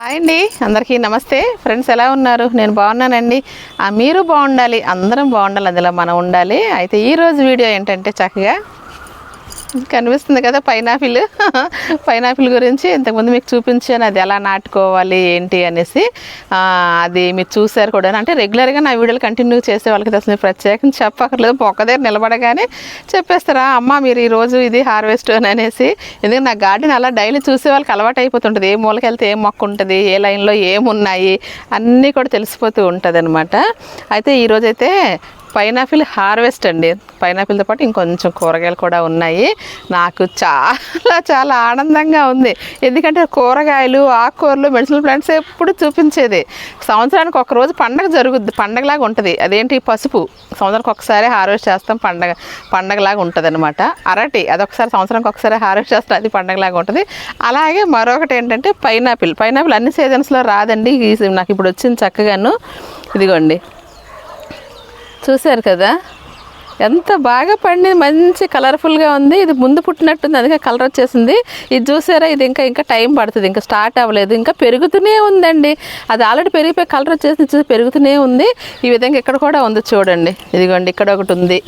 Hi అండి అందరికీ నమస్తే. ఫ్రెండ్స్ ఎలా ఉన్నారు? నేను బాగున్నానండి. ఆ, మీరు బాగుండాలి అందరం బాగుండాలి అందులో మనం ఉండాలి. అయితే ఈరోజు వీడియో ఏంటంటే చక్కగా కనిపిస్తుంది కదా పైనాపిల్. పైనాపిల్ గురించి ఇంతకుముందు మీకు చూపించాను అది ఎలా నాటుకోవాలి ఏంటి అనేసి. అది మీరు చూసారు కూడా అంటే రెగ్యులర్గా నా వీడియోలు కంటిన్యూ చేసే వాళ్ళకి అసలు మీరు ప్రత్యేకంగా చెప్పక్కర్లేదు మొక్క దగ్గర నిలబడగానే చెప్పేస్తారా అమ్మ మీరు ఈరోజు ఇది హార్వెస్ట్ అని అనేసి. ఎందుకంటే నా గార్డెన్ అలా డైలీ చూసే వాళ్ళకి అలవాటు అయిపోతుంటుంది. ఏ మూలకి వెళ్తే ఏ మొక్క ఉంటుంది ఏ లైన్లో ఏమున్నాయి అన్నీ కూడా తెలిసిపోతూ ఉంటుంది అనమాట అయితే ఈరోజైతే పైనాపిల్ హార్వెస్ట్ అండి. పైనాపిల్తో పాటు ఇంకొంచెం కూరగాయలు కూడా ఉన్నాయి. నాకు చాలా చాలా ఆనందంగా ఉంది. ఎందుకంటే కూరగాయలు ఆకుకూరలు మెడిసినల్ ప్లాంట్స్ ఎప్పుడు చూపించేది. సంవత్సరానికి ఒకరోజు పండగ జరుగుద్ది పండగలాగా ఉంటుంది. అదేంటి? పసుపు. సంవత్సరానికి ఒకసారి హార్వెస్ట్ చేస్తాం పండగ పండగలాగా ఉంటుంది అనమాట అరటి అదొకసారి సంవత్సరానికి ఒకసారి హార్వెస్ట్ చేస్తాం అది పండగలాగా ఉంటుంది. అలాగే మరొకటి ఏంటంటే పైనాపిల్. పైనాపిల్ అన్ని సీజన్స్లో రాదండి. ఈ- నాకు ఇప్పుడు వచ్చింది చక్కగాను. ఇదిగోండి. చూశారు కదా? ఎంత బాగా పండింది మంచి కలర్ఫుల్గా ఉంది. ఇది ముందు పుట్టినట్టుంది అందుకే కలర్ వచ్చేసింది. ఇది చూసారా? ఇది ఇంకా ఇంకా టైం పడుతుంది. ఇంకా స్టార్ట్ అవ్వలేదు. ఇంకా పెరుగుతూనే ఉందండి. అది ఆల్రెడీ పెరిగిపోయి కలర్ వచ్చేసింది పెరుగుతూనే ఉంది. ఈ విధంగా ఇక్కడ కూడా ఉంది చూడండి. ఇదిగోండి ఇక్కడ ఒకటి ఉంది.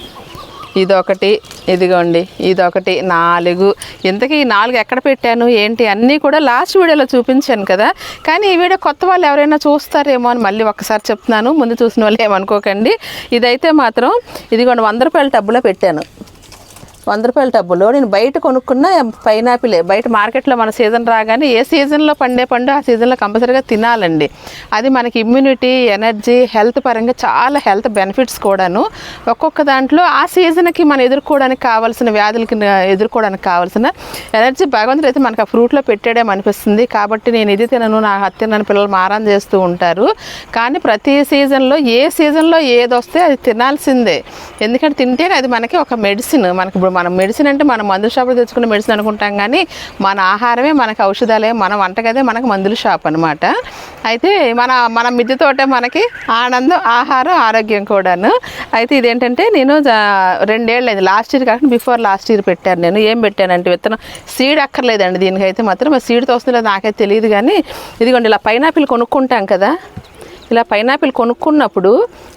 ఇదొకటి ఇదిగోండి ఇదొకటి నాలుగు. ఇంతకీ ఈ నాలుగు ఎక్కడ పెట్టాను ఏంటి? అన్నీ కూడా లాస్ట్ వీడియోలో చూపించాను కదా. కానీ ఈ వీడియో కొత్త వాళ్ళు ఎవరైనా చూస్తారేమో అని మళ్ళీ ఒకసారి చెప్తున్నాను. ముందు చూసిన వాళ్ళు ఏమనుకోకండి. ఇదైతే మాత్రం ఇదిగోండి వంద రూపాయల టబ్బులో పెట్టాను. వంద రూపాయల టబ్బులో నేను బయట కొనుక్కున్న పైనాపిలే. బయట మార్కెట్లో మన సీజన్ రాగానే ఏ సీజన్లో పండే పండు ఆ సీజన్లో కంపల్సరీగా తినాలండి. అది మనకి ఇమ్యూనిటీ ఎనర్జీ హెల్త్ పరంగా చాలా హెల్త్ బెనిఫిట్స్ కూడాను. ఒక్కొక్క దాంట్లో ఆ సీజన్కి మనం ఎదుర్కోవడానికి కావాల్సిన వ్యాధులకి ఎదుర్కోవడానికి కావాల్సిన ఎనర్జీ భగవంతుడు అయితే మనకు ఆ ఫ్రూట్లో పెట్టాడే అనిపిస్తుంది. కాబట్టి నేను ఇది తినను నా హత్య నన్ను పిల్లలు మారం చేస్తూ ఉంటారు. కానీ ప్రతి సీజన్లో ఏ సీజన్లో ఏది వస్తే అది తినాల్సిందే. ఎందుకంటే తింటేనే అది మనకి ఒక మెడిసిన్ మనకి మనం మెడిసిన్ అంటే మనం మందుల షాప్లో తెచ్చుకున్న మెడిసిన్ అనుకుంటాం కానీ మన ఆహారమే మనకి ఔషధాలే మన వంటగదే మనకు మందుల షాప్ అనమాట అయితే మన మన మిద్దె తోటే మనకి ఆనందం ఆహారం ఆరోగ్యం కూడాను. అయితే ఇదేంటంటే నేను రెండేళ్ళు అయింది. లాస్ట్ ఇయర్ కాకుండా బిఫోర్ లాస్ట్ ఇయర్ పెట్టాను నేను. ఏం పెట్టానంటే విత్తనం సీడ్ అక్కర్లేదండి దీనికైతే మాత్రం. సీడ్తో వస్తుందో నాకైతే తెలియదు కానీ ఇదిగోండి ఇలా పైనాపిల్ కొనుక్కుంటాం కదా. ఇలా పైనాపిల్ కొనుక్కున్నప్పుడు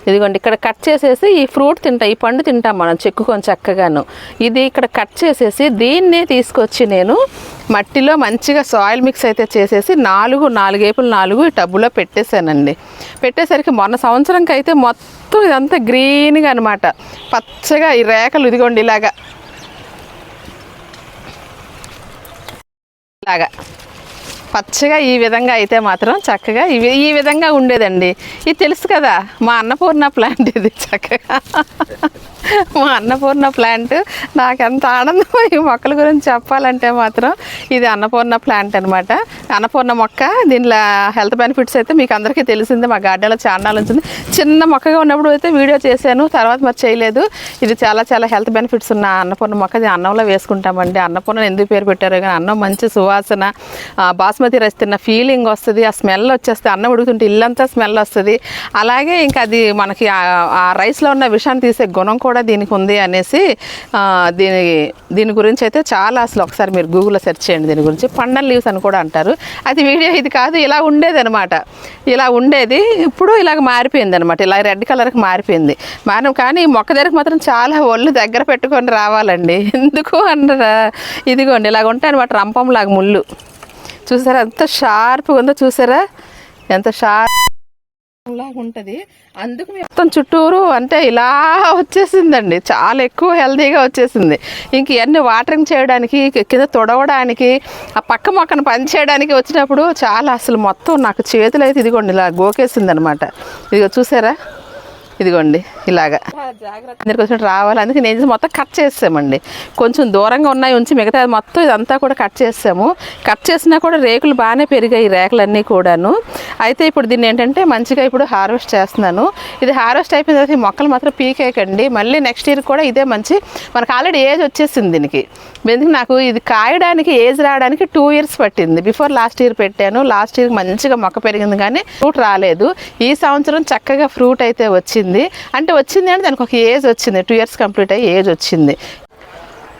ఇదిగోండి ఇక్కడ కట్ చేసేసి ఈ ఫ్రూట్ తింటాం ఈ పండు తింటాం మనం చెక్కుకొని చక్కగాను. ఇది ఇక్కడ కట్ చేసేసి దీన్నే తీసుకొచ్చి నేను మట్టిలో మంచిగా సాయిల్ మిక్స్ అయితే చేసేసి నాలుగు నాలుగేపులు నాలుగు ఈ టబ్బులో పెట్టేశానండి. పెట్టేసరికి మొన్న సంవత్సరంకి అయితే మొత్తం ఇదంతా గ్రీన్గా అనమాట పచ్చగా ఈ రేఖలు ఇదిగోండి ఇలాగా. ఇలాగా. పచ్చగా ఈ విధంగా అయితే మాత్రం చక్కగా ఇవి ఈ విధంగా ఉండేదండి. ఇది తెలుసు కదా మా అన్నపూర్ణ ప్లాంట్ ఇది చక్కగా. మా అన్నపూర్ణ ప్లాంట్ నాకు ఎంత ఆనందం ఈ మొక్కల గురించి చెప్పాలంటే మాత్రం ఇది అన్నపూర్ణ ప్లాంట్ అనమాట అన్నపూర్ణ మొక్క దీనిలో హెల్త్ బెనిఫిట్స్ అయితే మీకు అందరికీ తెలిసిందే మా గార్డెన్లో చాలా ఉంచింది చిన్న మొక్కగా ఉన్నప్పుడు అయితే వీడియో చేశాను తర్వాత మరి చేయలేదు. ఇది చాలా చాలా హెల్త్ బెనిఫిట్స్ ఉన్న అన్నపూర్ణ మొక్క. ఇది అన్నంలో వేసుకుంటామండి. అన్నపూర్ణ ఎందుకు పేరు పెట్టారు కానీ అన్నం మంచి సువాసన బాస్మతి బాస్మతి రైస్ తిన్న ఫీలింగ్ వస్తుంది ఆ స్మెల్ వచ్చేస్తే అన్నం ఉడుకుతుంటే ఇల్లంతా స్మెల్ వస్తుంది. అలాగే ఇంకా అది మనకి ఆ- రైస్లో ఉన్న విషాన్ని తీసే గుణం కూడా దీనికి ఉంది అనేసి దీని దీని గురించి అయితే చాలా అసలు ఒకసారి మీరు గూగుల్లో సెర్చ్ చేయండి దీని గురించి. పండన్ లీవ్స్ అని కూడా అంటారు. అది వీడియో ఇది కాదు ఇలా ఉండేది అనమాట ఇలా ఉండేది ఇప్పుడు ఇలాగ మారిపోయింది అనమాట ఇలా రెడ్ కలర్కి మారిపోయింది. మనం కానీ మొక్క దగ్గరకు మాత్రం చాలా ఒళ్ళు దగ్గర పెట్టుకొని రావాలండి. ఎందుకు అన్నరా? ఇదిగోండి ఇలాగ ఉంటాయి అనమాట రంపంలాగా ముళ్ళు. చూసారా? ఎంత షార్ప్గా ఉందో చూసారా? ఎంత షార్ప్ లాగా ఉంటుంది. అందుకు మొత్తం చుట్టూరు అంటే ఇలా వచ్చేసిందండి. చాలా ఎక్కువ హెల్తీగా వచ్చేసింది. ఇంక ఇవన్నీ వాటరింగ్ చేయడానికి కింద తొడవడానికి ఆ పక్క మొక్కను పని చేయడానికి వచ్చినప్పుడు చాలా అసలు మొత్తం నాకు చేతులు అయితే ఇదిగోండి ఇలా గోకేసింది అనమాట ఇదిగో చూసారా? ఇదిగోండి. ఇలాగా. వచ్చినట్టు రావాలి. అందుకే నేను మొత్తం కట్ చేసామండి కొంచెం దూరంగా ఉన్నాయి ఉంచి మిగతా మొత్తం ఇదంతా కూడా కట్ చేసాము కట్ చేసినా కూడా రేకులు బాగానే పెరిగాయి రేకులన్నీ కూడాను. అయితే ఇప్పుడు దీన్ని ఏంటంటే మంచిగా ఇప్పుడు హార్వెస్ట్ చేస్తున్నాను. ఇది హార్వెస్ట్ అయిపోయిన తర్వాత ఈ మొక్కలు మాత్రం పీకేకండి మళ్ళీ నెక్స్ట్ ఇయర్ కూడా ఇదే మంచి మనకు ఆల్రెడీ ఏజ్ వచ్చేసింది దీనికి. ఎందుకు నాకు ఇది కాయడానికి ఏజ్ రావడానికి టూ ఇయర్స్ పట్టింది. బిఫోర్ లాస్ట్ ఇయర్ పెట్టాను. లాస్ట్ ఇయర్ మంచిగా మొక్క పెరిగింది కానీ ఫ్రూట్ రాలేదు. ఈ సంవత్సరం చక్కగా ఫ్రూట్ అయితే వచ్చింది. అంటే వచ్చింది అంటే దానికి ఒక ఏజ్ వచ్చింది. టూ ఇయర్స్ కంప్లీట్ అయ్యి ఏజ్ వచ్చింది.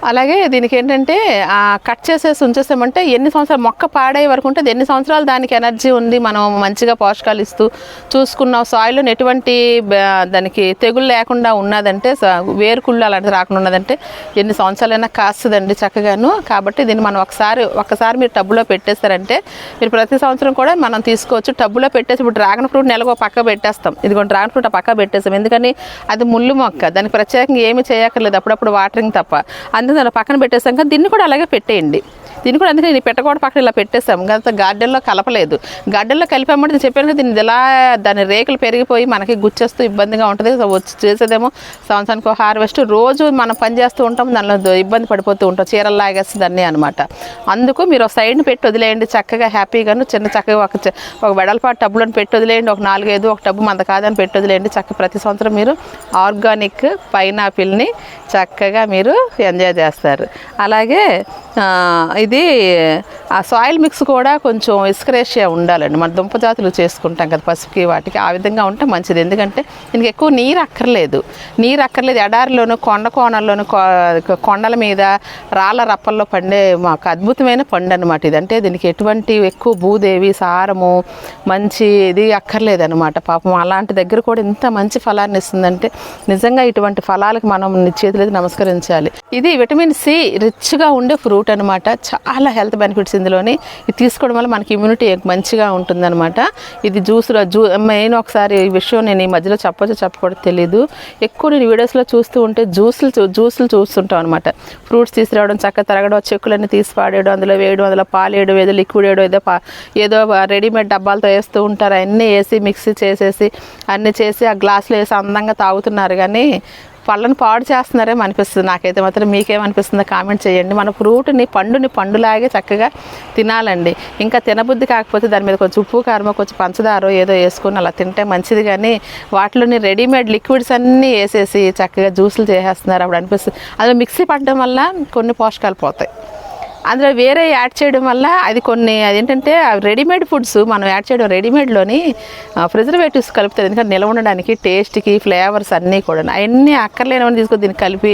అలాగే దీనికి ఏంటంటే కట్ చేసేసి ఉంచేసామంటే ఎన్ని సంవత్సరాలు మొక్క పాడయ్యే వరకు ఉంటుంది ఎన్ని సంవత్సరాలు దానికి ఎనర్జీ ఉంది మనం మంచిగా పోషకాలు ఇస్తూ చూసుకున్నాం. సాయిల్లో ఎటువంటి దానికి తెగులు లేకుండా ఉన్నదంటే వేరుకుళ్ళు అలాంటిది రాకుండా ఉన్నదంటే ఎన్ని సంవత్సరాలైనా కాస్తుందండి చక్కగాను. కాబట్టి దీన్ని మనం ఒకసారి ఒకసారి మీరు టబ్బులో పెట్టేస్తారంటే మీరు ప్రతి సంవత్సరం కూడా మనం తీసుకోవచ్చు. టబ్బులో పెట్టేసి ఇప్పుడు డ్రాగన్ ఫ్రూట్ నెలకు పక్క పెట్టేస్తాం. ఇదిగో డ్రాగన్ ఫ్రూట్ ఆ పక్క పెట్టేస్తాం ఎందుకని? అది ముళ్ళు మొక్క. దానికి ప్రత్యేకంగా ఏమీ చేయక్కర్లేదు. అప్పుడప్పుడు వాటరింగ్ తప్ప. అందుకు దాన్ని పక్కన పెట్టేసాక దీన్ని కూడా అలాగే పెట్టేయండి. దీన్ని కూడా అందుకని నేను పెట్టకూడ పక్కన ఇలా పెట్టేస్తాము గత గార్డెన్లో కలపలేదు. గార్డెన్లో కలిపామంటే నేను చెప్పాను కదా దీన్ని ఇలా దాని రేకులు పెరిగిపోయి మనకి గుచ్చేస్తూ ఇబ్బందిగా ఉంటుంది. వచ్చి చేసేదేమో సంవత్సరానికి హార్వెస్ట్. రోజు మనం పని చేస్తూ ఉంటాం దానిలో ఇబ్బంది పడిపోతూ ఉంటాం. చీరలు లాగేస్తుందని అనమాట అందుకు మీరు ఒక సైడ్ని పెట్టి వదిలేయండి చక్కగా హ్యాపీగాను చిన్న చక్కగా ఒక చ- ఒక వెడల్పాటు టబ్బులను పెట్టి వదిలేయండి. ఒక నాలుగైదు ఒక టబ్బు మంద కాదని పెట్టి వదిలేయండి. చక్క ప్రతి సంవత్సరం మీరు ఆర్గానిక్ పైనాపిల్ని చక్కగా మీరు ఎంజాయ్ చేస్తారు. అలాగే ఇది ఇది ఆ సాయిల్ మిక్స్ కూడా కొంచెం ఇస్క్రేషియా ఉండాలండి. మన దుంప జాతులు చేసుకుంటాం కదా పసుపుకి వాటికి ఆ విధంగా ఉంటే మంచిది. ఎందుకంటే దీనికి ఎక్కువ నీరు అక్కర్లేదు. నీరు అక్కర్లేదు. ఎడారిలోను కొండ కోణల్లోను కొ- కొండల మీద రాళ్ళ రప్పల్లో పండే మాకు అద్భుతమైన పండు అనమాట ఇది. అంటే దీనికి ఎటువంటి ఎక్కువ భూదేవి సారము మంచి ఇది అక్కర్లేదు అనమాట పాపం అలాంటి దగ్గర కూడా ఇంత మంచి ఫలాన్ని ఇస్తుందంటే నిజంగా ఇటువంటి ఫలాలకు మనం చేతులైతే నమస్కరించాలి. ఇది విటమిన్ సి రిచ్గా ఉండే ఫ్రూట్ అనమాట చాలా హెల్త్ బెనిఫిట్స్ ఇందులోని ఇది తీసుకోవడం వల్ల మనకి ఇమ్యూనిటీ మంచిగా ఉంటుందన్నమాట. ఇది జ్యూస్లో జ్యూ మెయిన్ ఒకసారి ఈ విషయం నేను ఈ మధ్యలో చెప్పచ్చో చెప్పకూడదు తెలియదు ఎక్కువ నేను వీడియోస్లో చూస్తూ ఉంటే జ్యూసులు చూ- జ్యూసులు చూస్తుంటాం అనమాట ఫ్రూట్స్ తీసుకురావడం చక్కగా తరగడం చెక్కులన్నీ తీసి పాడేయడం అందులో వేయడం అందులో పాలు వేయడం ఏదో లిక్విడ్ వేయడం ఏదో పా- ఏదో రెడీమేడ్ డబ్బాలతో వేస్తూ ఉంటారు. అన్నీ వేసి మిక్సీ చేసేసి అన్నీ చేసి ఆ గ్లాసులో వేసి అందంగా తాగుతున్నారు కానీ పళ్ళను పాడు చేస్తున్నారేమో అనిపిస్తుంది. నాకైతే మాత్రం మీకేమనిపిస్తుందో కామెంట్ చేయండి. మన ఫ్రూట్ని పండుని పండులాగే చక్కగా తినాలండి. ఇంకా తినబుద్ధి కాకపోతే దాని మీద కొంచెం ఉప్పు కారమో కొంచెం పంచదారో ఏదో వేసుకుని అలా తింటే మంచిది. కానీ వాటిలోని రెడీమేడ్ లిక్విడ్స్ అన్నీ వేసేసి చక్కగా జ్యూసులు చేసేస్తున్నారు. అప్పుడు అనిపిస్తుంది. అది మిక్సీ పడడం వల్ల కొన్ని పోషకాలు పోతాయి. అందులో వేరే యాడ్ చేయడం వల్ల అది కొన్ని అదేంటంటే రెడీమేడ్ ఫుడ్స్ మనం యాడ్ చేయడం రెడీమేడ్లోని ప్రిజర్వేటివ్స్ కలుపుతారు. ఎందుకంటే నిల్వ ఉండడానికి టేస్ట్కి ఫ్లేవర్స్ అన్నీ కూడా. అవన్నీ అక్కర్లేనివన్నీ తీసుకొని దీన్ని కలిపి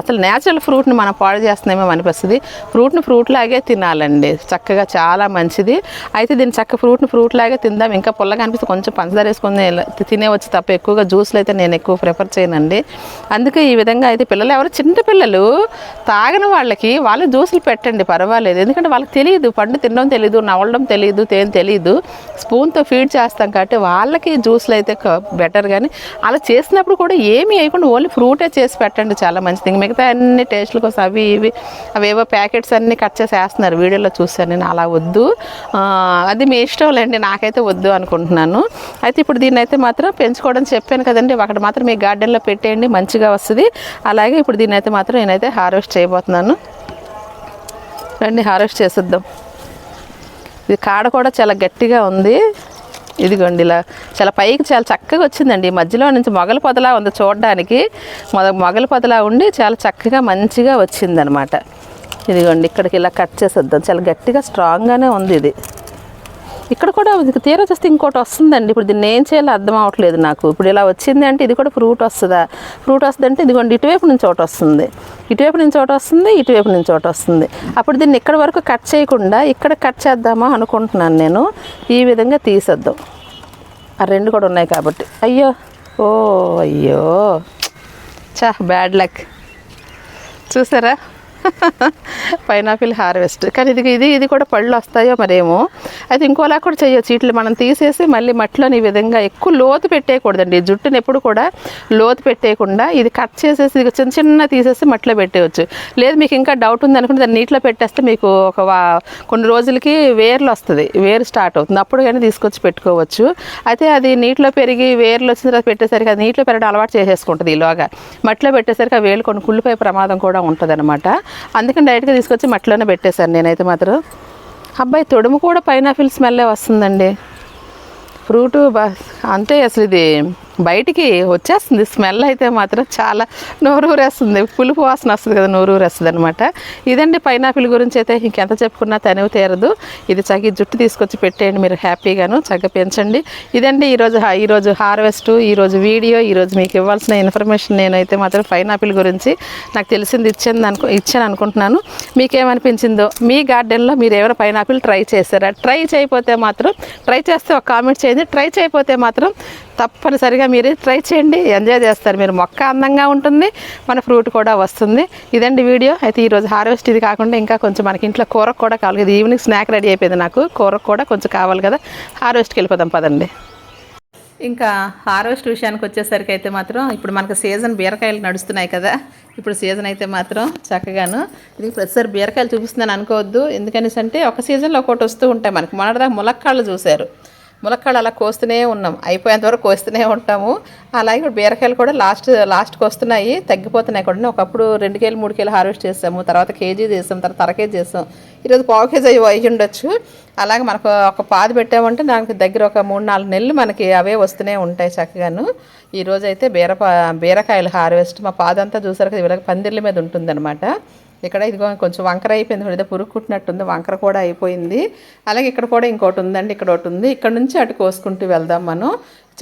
అసలు నేచురల్ ఫ్రూట్ని మనం పాడు చేస్తున్నామేమో అనిపిస్తుంది. ఫ్రూట్ని ఫ్రూట్ లాగే తినాలండి. చక్కగా చాలా మంచిది. అయితే దీన్ని చక్క ఫ్రూట్ని ఫ్రూట్ లాగే తిందాం. ఇంకా పుల్లగా అనిపిస్తే కొంచెం పంచదార వేసుకొని తినేవచ్చు తప్ప ఎక్కువగా జ్యూస్లు అయితే నేను ఎక్కువ ప్రిఫర్ చేయనండి. అందుకే ఈ విధంగా అయితే పిల్లలు ఎవరు చిన్న పిల్లలు తాగని వాళ్ళకి వాళ్ళు జ్యూసులు పెట్టండి పర్వాలేదు. ఎందుకంటే వాళ్ళకి తెలియదు పండు తినడం తెలియదు నవలడం తెలియదు తేం తెలియదు స్పూన్తో ఫీడ్ చేస్తాం కాబట్టి వాళ్ళకి జ్యూస్లు అయితే బెటర్. కానీ అలా చేసినప్పుడు కూడా ఏమీ వేయకుండా ఓన్లీ ఫ్రూటే చేసి పెట్టండి చాలా మంచిది. ఇంకా మిగతా అన్ని టేస్ట్ల కోసం అవి ఇవి అవేవో ప్యాకెట్స్ అన్నీ కట్ చేసి వేస్తున్నారు. వీడియోలో చూసాను నేను అలా వద్దు. అది మీ ఇష్టం లేండి నాకైతే వద్దు అనుకుంటున్నాను. అయితే ఇప్పుడు దీన్ని అయితే మాత్రం పెంచుకోవడం చెప్పాను కదండి అక్కడ మాత్రం మీ గార్డెన్లో పెట్టేయండి మంచిగా వస్తుంది. అలాగే ఇప్పుడు దీన్ని అయితే మాత్రం నేనైతే హార్వెస్ట్ చేయబోతున్నాను. రండి హార్వెస్ట్ చేసేద్దాం. ఇది కాడ కూడా చాలా గట్టిగా ఉంది. ఇదిగోండి ఇలా చాలా పైకి చాలా చక్కగా వచ్చిందండి. ఈ మధ్యలో నుంచి మొగల పొదలా ఉంది చూడడానికి. మొద మొగల పొదలా ఉండి చాలా చక్కగా మంచిగా వచ్చిందనమాట. ఇదిగోండి ఇక్కడికి ఇలా కట్ చేసేద్దాం. చాలా గట్టిగా స్ట్రాంగ్గానే ఉంది ఇది. ఇక్కడ కూడా ఇది తీరా చూస్తే ఇంకోటి వస్తుందండి. ఇప్పుడు దీన్ని ఏం చేయాలో అర్థం అవ్వట్లేదు నాకు. ఇప్పుడు ఇలా వచ్చింది అంటే ఇది కూడా ఫ్రూట్ వస్తుందా? ఫ్రూట్ వస్తుంది అంటే ఇదిగోండి ఇటువైపు నుంచి ఒకటి వస్తుంది. ఇటువైపు నుంచి ఒకటి వస్తుంది ఇటువైపు నుంచి ఒకటి వస్తుంది. అప్పుడు దీన్ని ఇక్కడ వరకు కట్ చేయకుండా ఇక్కడ కట్ చేద్దామా అనుకుంటున్నాను నేను. ఈ విధంగా తీసేద్దాం. ఆ రెండు కూడా ఉన్నాయి కాబట్టి. అయ్యో! ఓ అయ్యో! చా బ్యాడ్ లక్. చూసారా? పైనాపిల్ హార్వెస్ట్ కానీ ఇది ఇది ఇది కూడా పళ్ళు వస్తాయో మరేమో. అయితే ఇంకోలా కూడా చేయొచ్చు. వీటిని మనం తీసేసి మళ్ళీ మట్టిలోని ఈ విధంగా ఎక్కువ లోతు పెట్టేయకూడదండి. జుట్టుని ఎప్పుడు కూడా లోతు పెట్టేయకుండా ఇది కట్ చేసేసి ఇది చిన్న చిన్న తీసేసి మట్టిలో పెట్టేయచ్చు. లేదు మీకు ఇంకా డౌట్ ఉంది అనుకుంటే దాన్ని నీటిలో పెట్టేస్తే మీకు ఒక వా- కొన్ని రోజులకి వేర్లు వస్తుంది. వేరు స్టార్ట్ అవుతుంది. అప్పుడు కానీ తీసుకొచ్చి పెట్టుకోవచ్చు. అయితే అది నీటిలో పెరిగి వేర్లు వచ్చిన తర్వాత పెట్టేసరికి అది నీటిలో పెరగడం అలవాటు చేసేసుకుంటుంది ఈలోగా. మట్టిలో పెట్టేసరికి ఆ వేలు కొన్ని కుళ్ళిపోయే ప్రమాదం కూడా ఉంటుంది అనమాట అందుకని డైరెక్ట్గా తీసుకొచ్చి మట్టిలోనే పెట్టేశాను నేనైతే మాత్రం. అబ్బాయి తొడుము కూడా పైనాపిల్ స్మెల్లే వస్తుందండి. ఫ్రూటు బా అంతే అసలు ఇది. బయటికి వచ్చేస్తుంది. స్మెల్ అయితే మాత్రం చాలా నోరూరేస్తుంది. పులుపు వాసన వస్తుంది కదా నోరూరేస్తుంది అనమాట ఇదండి పైనాపిల్ గురించి అయితే ఇంకెంత చెప్పుకున్నా తనివి తీరదు. ఇది చక్కగా జుట్టు తీసుకొచ్చి పెట్టేయండి మీరు హ్యాపీగాను చక్కగా పెంచండి. ఇదండి ఈరోజు ఈరోజు హార్వెస్ట్ ఈరోజు వీడియో ఈరోజు మీకు ఇవ్వాల్సిన ఇన్ఫర్మేషన్ నేనైతే మాత్రం పైనాపిల్ గురించి నాకు తెలిసింది ఇచ్చింది అనుకు ఇచ్చాను అనుకుంటున్నాను. మీకేమనిపించిందో మీ గార్డెన్లో మీరు ఏమైనా పైనాపిల్ ట్రై చేశారా? ట్రై చేయకపోతే మాత్రం ట్రై చేస్తే ఒక కామెంట్ చేయండి. ట్రై చేయకపోతే మాత్రం తప్పనిసరిగా మీరు ట్రై చేయండి. ఎంజాయ్ చేస్తారు. మీరు మొక్క అందంగా ఉంటుంది మన ఫ్రూట్ కూడా వస్తుంది. ఇదండి వీడియో. అయితే ఈరోజు హార్వెస్ట్ ఇది కాకుండా ఇంకా కొంచెం మనకి ఇంట్లో కూరకు కూడా కావాలి ఇది ఈవినింగ్ స్నాక్ రెడీ అయిపోయింది నాకు. కూరకు కూడా కొంచెం కావాలి కదా. హార్వెస్ట్కి వెళ్ళిపోదాం పదండి. ఇంకా హార్వెస్ట్ విషయానికి వచ్చేసరికి అయితే మాత్రం ఇప్పుడు మనకు సీజన్ బీరకాయలు నడుస్తున్నాయి కదా. ఇప్పుడు సీజన్ అయితే మాత్రం చక్కగాను ఇది ప్రతిసారి బీరకాయలు చూపిస్తున్నాను అనుకోవద్దు. ఎందుకనేసి అంటే ఒక సీజన్లో ఒకటి వస్తూ ఉంటాయి మనకి. మొన్నటిదాకా ములక్కాళ్ళు చూశారు. ములక్కాళ్ళు అలా కోస్తూనే ఉన్నాం. అయిపోయేంతవరకు కోస్తూనే ఉంటాము. అలాగే ఇప్పుడు బీరకాయలు కూడా లాస్ట్ లాస్ట్కి వస్తున్నాయి. తగ్గిపోతున్నాయి కూడా. ఒకప్పుడు రెండు కేలు మూడు కేలు హార్వెస్ట్ చేసాము తర్వాత కేజీ చేసాం తర్వాత అర కేజీ చేసాం. ఈరోజు పావు కేజీ అయ్యి అయ్యి ఉండొచ్చు. అలాగే మనకు ఒక పాది పెట్టామంటే దానికి దగ్గర ఒక మూడు నాలుగు నెలలు మనకి అవే వస్తూనే ఉంటాయి చక్కగాను. ఈ రోజు అయితే బీరకాయలు హార్వెస్ట్. మా పాదంతా చూసారు కదా వీళ్ళకి పందిర్ల మీద ఉంటుందన్నమాట. ఇక్కడ ఇదిగో కొంచెం వంకర అయిపోయింది ఏదో పురుక్కుంటున్నట్టుంది వంకర కూడా అయిపోయింది. అలాగే ఇక్కడ కూడా ఇంకోటి ఉందండి ఇక్కడ ఒకటి ఉంది. ఇక్కడ నుంచి అటు కోసుకుంటూ వెళ్దాం మనం.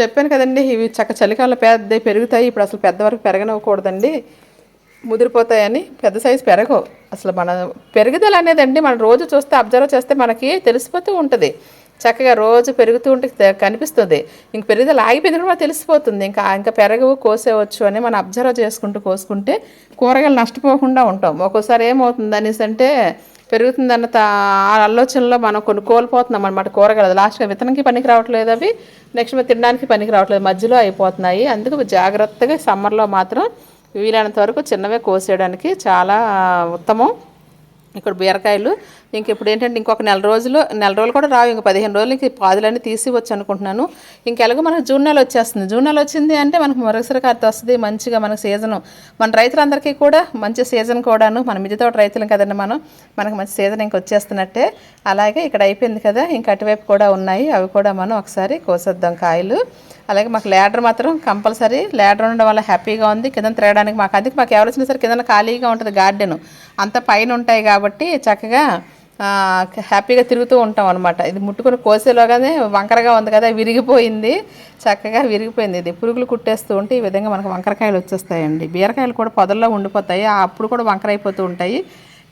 చెప్పాను కదండి ఇవి చక్క చలికాలంలో పెద్ద పెరుగుతాయి ఇప్పుడు అసలు పెద్ద వరకు పెరగనివ్వకూడదండి. ముదిరిపోతాయని పెద్ద సైజు పెరగవు. అసలు మన పెరుగుదల అనేది అండి మనం రోజు చూస్తే అబ్జర్వ్ చేస్తే మనకి తెలిసిపోతూ ఉంటుంది. చక్కగా రోజు పెరుగుతూ ఉంటే కనిపిస్తుంది. ఇంక పెరుగుదల ఆగిపోయింది కూడా తెలిసిపోతుంది. ఇంకా ఇంకా పెరగవు కోసేవచ్చు అని మనం అబ్జర్వ్ చేసుకుంటూ కోసుకుంటే కూరగాయలు నష్టపోకుండా ఉంటాం. ఒక్కోసారి ఏమవుతుంది అనేసి అంటే పెరుగుతుందన్న ఆ ఆలోచనలో మనం కొన్ని కోల్పోతున్నాం అనమాట కూరగాయలు. లాస్ట్గా విత్తనంకి పనికి రావట్లేదు అవి నెక్స్ట్ మరి తినడానికి పనికి రావట్లేదు. మధ్యలో అయిపోతున్నాయి. అందుకు జాగ్రత్తగా సమ్మర్లో మాత్రం వీలైనంత వరకు చిన్నవే కోసేయడానికి చాలా ఉత్తమం. ఇక్కడ బీరకాయలు. ఇంక ఇప్పుడు ఏంటంటే ఇంకొక నెల రోజులు నెల రోజులు కూడా రావు. ఇంక పదిహేను రోజులకి పాదులన్నీ తీసివచ్చు అనుకుంటున్నాను. ఇంకెలాగో మనకు జూన్ నెల వచ్చేస్తుంది. జూన్ నెల వచ్చింది అంటే మనకు మరుసరి కార్తె వస్తుంది. మంచిగా మనకు సీజను. మన రైతులందరికీ కూడా మంచి సీజన్ కూడాను. మన మిగతా రైతులం కదండి మనం. మనకు మంచి సీజన్ ఇంక వచ్చేస్తున్నట్టే. అలాగే ఇక్కడ అయిపోయింది కదా. ఇంక అటువైపు కూడా ఉన్నాయి. అవి కూడా మనం ఒకసారి కోసేద్దాం కాయలు. అలాగే మాకు ల్యాడర్ మాత్రం కంపల్సరీ. ల్యాడర్ ఉండడం వల్ల హ్యాపీగా ఉంది. కింద తిరగడానికి మాకు అందుకే మాకు ఎవరు వచ్చినా సరే కింద ఖాళీగా ఉంటుంది గార్డెన్. అంత పైన ఉంటాయి కాబట్టి చక్కగా హ్యాపీగా తిరుగుతూ ఉంటాం అనమాట ఇది ముట్టుకుని కోసేలోగానే వంకరగా ఉంది కదా విరిగిపోయింది. చక్కగా విరిగిపోయింది ఇది. పురుగులు కుట్టేస్తూ ఉంటే ఈ విధంగా మనకు వంకరకాయలు వచ్చేస్తాయండి. బీరకాయలు కూడా పొదల్లో ఉండిపోతాయి. ఆ అప్పుడు కూడా వంకరైపోతూ ఉంటాయి.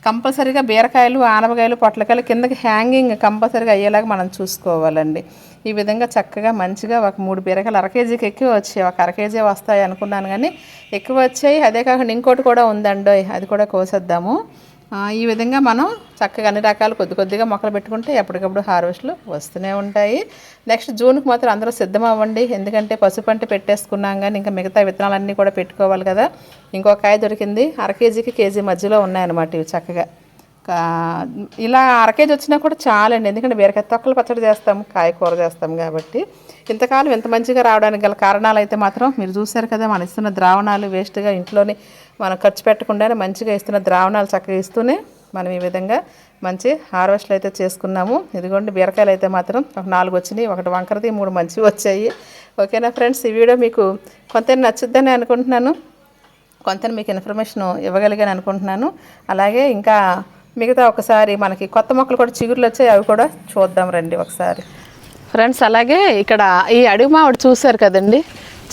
కంపల్సరీగా బీరకాయలు ఆనపకాయలు పొట్లకాయలు కిందకి హ్యాంగింగ్ కంపల్సరీగా అయ్యేలాగా మనం చూసుకోవాలండి. ఈ విధంగా చక్కగా మంచిగా ఒక మూడు బీరకాయలు అర కేజీకి ఎక్కువ వచ్చాయి. ఒక అర కేజీ వస్తాయి అనుకున్నాను కానీ ఎక్కువ వచ్చాయి. అదే కాకుండా ఇంకోటి కూడా ఉందండి అది కూడా కోసేద్దాము. ఈ విధంగా మనం చక్కగా అన్ని రకాలు కొద్ది కొద్దిగా మొక్కలు పెట్టుకుంటే ఎప్పటికప్పుడు హార్వెస్ట్లు వస్తూనే ఉంటాయి. నెక్స్ట్ జూన్కి మాత్రం అందరూ సిద్ధం అవ్వండి ఎందుకంటే పసుపు పంట పెట్టేసుకున్నాం కానీ ఇంకా మిగతా విత్తనాలన్నీ కూడా పెట్టుకోవాలి కదా. ఇంకో కాయ దొరికింది. అర కేజీకి కేజీ మధ్యలో ఉన్నాయన్నమాట ఇవి చక్కగా. ఇలా అర కేజీ వచ్చినా కూడా చాలండి. ఎందుకంటే బీరకాయ తొక్కలు పచ్చడి చేస్తాం కాయ కూర చేస్తాం కాబట్టి. ఇంతకాలం ఇంత మంచిగా రావడానికి గల కారణాలు అయితే మాత్రం మీరు చూశారు కదా మనం ఇస్తున్న ద్రావణాలు వేస్ట్గా ఇంట్లోనే మనం ఖర్చు పెట్టకుండానే మంచిగా ఇస్తున్న ద్రావణాలు చక్కగా ఇస్తూనే మనం ఈ విధంగా మంచి హార్వెస్ట్లు అయితే చేసుకున్నాము. ఇదిగోండి బీరకాయలు అయితే మాత్రం ఒక నాలుగు వచ్చినాయి ఒకటి వంకరది మూడు మంచివి వచ్చాయి. ఓకేనా ఫ్రెండ్స్ ఈ వీడియో మీకు కొంత నచ్చుద్దని అనుకుంటున్నాను. కొంత మీకు ఇన్ఫర్మేషన్ ఇవ్వగలిగాను అనుకుంటున్నాను. అలాగే ఇంకా మిగతా ఒకసారి మనకి కొత్త మొక్కలు కూడా చిగురులు వచ్చాయి అవి కూడా చూద్దాం రండి ఒకసారి. ఫ్రెండ్స్ అలాగే ఇక్కడ ఈ అడుగు మావిడ చూశారు కదండి?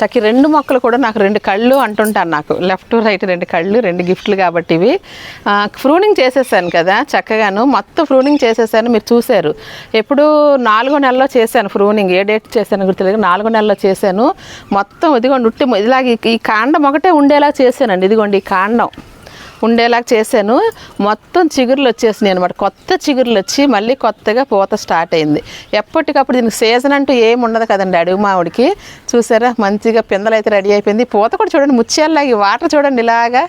చక్కి రెండు మొక్కలు కూడా నాకు రెండు కళ్ళు అంటుంటాను నాకు. లెఫ్ట్ రైట్ రెండు కళ్ళు రెండు గిఫ్ట్లు కాబట్టి ఇవి. ఫ్రూనింగ్ చేసేసాను కదా చక్కగాను. మొత్తం ఫ్రూనింగ్ చేసేసాను మీరు చూశారు. ఎప్పుడు నాలుగో నెలలో చేశాను ఫ్రూనింగ్ ఏ డేట్ చేశాను గుర్తులేదు నాలుగో నెలలో చేశాను. మొత్తం ఇదిగోండి ఉట్టి ఇలాగ ఈ- ఈ కాండం ఒకటే ఉండేలా చేశానండి. ఇదిగోండి ఈ కాండం. ఉండేలాగా చేశాను. మొత్తం చిగురులు వచ్చేసినాయి అనమాట కొత్త చిగురులు వచ్చి మళ్ళీ కొత్తగా పూత స్టార్ట్ అయింది. ఎప్పటికప్పుడు దీనికి సీజన్ అంటూ ఏమి ఉండదు కదండి అడుగు మామిడికి. చూసారా? మంచిగా పిందలు అయితే రెడీ అయిపోయింది. పూత కూడా చూడండి ముత్యాలలాగా వాటర్ చూడండి ఇలాగా.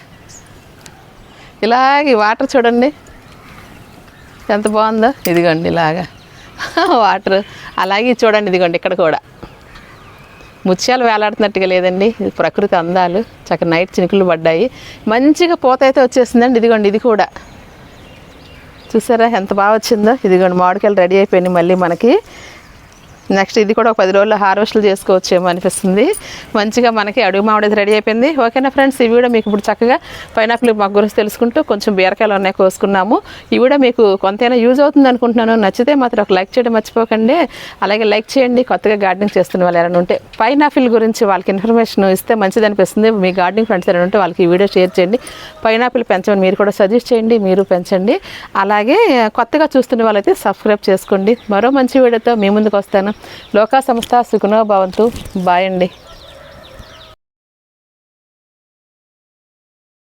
ఇలాగ ఈ వాటర్ చూడండి. ఎంత బాగుందో. ఇదిగోండి ఇలాగా. వాటర్. అలాగే చూడండి ఇదిగోండి ఇక్కడ కూడా. ముత్యాలు వేలాడుతున్నట్టుగా లేదండి. ఇది ప్రకృతి అందాలు. చక్కగా నైట్ చినుకులు పడ్డాయి. మంచిగా పూత అయితే వచ్చేసిందండి. ఇదిగోండి ఇది కూడా. చూసారా ఎంత బాగా వచ్చిందో? ఇదిగోండి మామిడికాయలు రెడీ అయిపోయినాయి మళ్ళీ మనకి. నెక్స్ట్ ఇది కూడా ఒక పది రోజుల్లో హార్వెస్ట్లు చేసుకోవచ్చేమో అనిపిస్తుంది. మంచిగా మనకి అడుగు మామిడి రెడీ అయిపోయింది. ఓకేనా ఫ్రెండ్స్? ఈ వీడియో మీకు ఇప్పుడు చక్కగా పైనాపిల్ మాకు గురించి తెలుసుకుంటూ కొంచెం బీరకాయలు ఉన్నాయి కోసుకున్నాము. ఈ వీడియో మీకు కొంతైనా యూజ్ అవుతుంది అనుకుంటున్నాను. నచ్చితే మాత్రం ఒక లైక్ చేయడం మర్చిపోకండి. అలాగే లైక్ చేయండి. కొత్తగా గార్డెనింగ్ చేస్తున్న వాళ్ళు ఎవరైనా ఉంటే పైనాపిల్ గురించి వాళ్ళకి ఇన్ఫర్మేషన్ ఇస్తే మంచిది అనిపిస్తుంది. మీ గార్డెనింగ్ ఫ్రెండ్స్ ఎవరైనా ఉంటే వాళ్ళకి ఈ వీడియో షేర్ చేయండి. పైనాపిల్ పెంచమని మీరు కూడా సజెస్ట్ చేయండి. మీరు పెంచండి. అలాగే కొత్తగా చూస్తున్న వాళ్ళైతే సబ్స్క్రైబ్ చేసుకోండి. మరో మంచి వీడియోతో మీ ముందుకు వస్తాను. లోకా సంస్థ సుఖనో భవంతు. బాయ్ అండి.